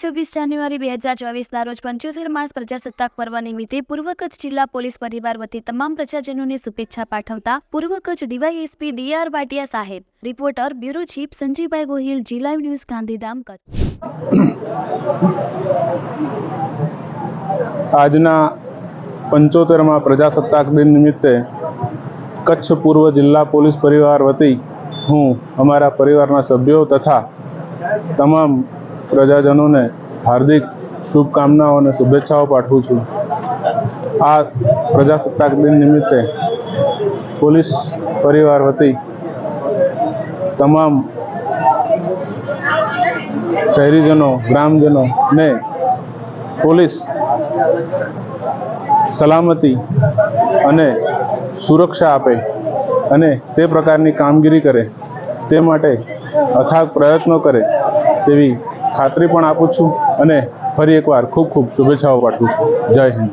ત્રેવીસ જાન્યુઆરી બે હજાર ચોવીસના રોજ પંચોતેર માસ પ્રજાસત્તાક પર્વ નિમિત્તે પૂર્વ કચ્છ જિલ્લા પોલીસ પરિવાર વતી તમામ પ્રજાજનોને શુભેચ્છા પાઠવતા પૂર્વ કચ્છ ડીવાયએસપી ડીઆર વાટિયા સાહેબ, reporter, bureau chief Sanjivbhai Gohil, G live news Gandhidham Kutch. આજના પંચોતેરમાં પ્રજાસત્તાક દિન નિમિત્તે કચ્છ પૂર્વ જિલ્લા પોલીસ પરિવાર વતી હું, અમારા પરિવારના સભ્યો તથા તમામ પ્રજાજનોને હાર્દિક શુભકામનાઓ અને શુભેચ્છાઓ પાઠવું છું. આ પ્રજાસત્તાક દિન નિમિત્તે પોલીસ પરિવાર વતી તમામ શહેરીજનો ગ્રામજનોને પોલીસ સલામતી અને સુરક્ષા આપે અને તે પ્રકારની કામગીરી કરે તે માટે અથાગ પ્રયત્નો કરે તેવી ખાતરી પણ આપું છું અને ફરી એકવાર ખૂબ ખૂબ શુભેચ્છાઓ પાઠવું છું. જય હિન્દ.